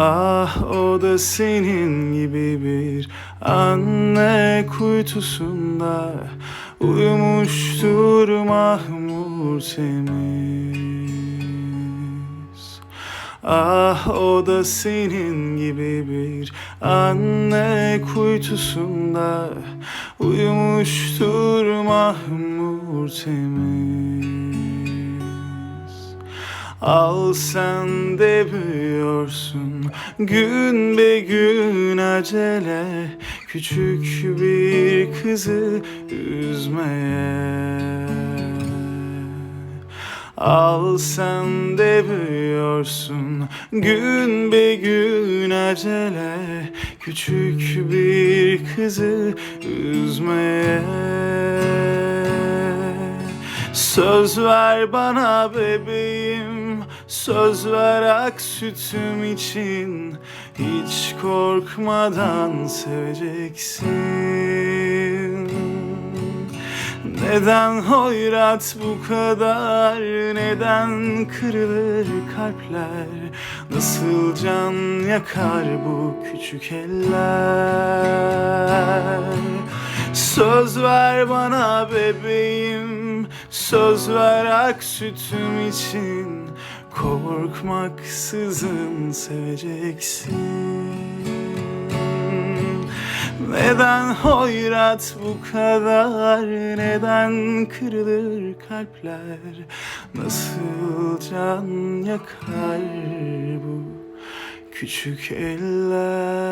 Ah o da senin gibi bir anne kuytusunda Uyumuştur mahmur temiz Ah o da senin gibi bir anne kuytusunda Uyumuştur mahmur temiz Al sen de büyüyorsun. Gün be gün acele. Küçük bir kızı üzmeye. Al sen de büyüyorsun. Gün be gün acele. Küçük bir kızı üzmeye Söz ver bana bebeğim Söz ver ak sütüm için. Hiç korkmadan seveceksin. Neden hoyrat bu kadar? Neden kırılır kalpler? Nasıl can yakar bu küçük eller Söz ver bana bebeğim. Söz ver ak sütüm için. Korkmaksızın seveceksin. Neden hoyrat bu kadar? Neden kırılır kalpler? Nasıl can yakar bu küçük eller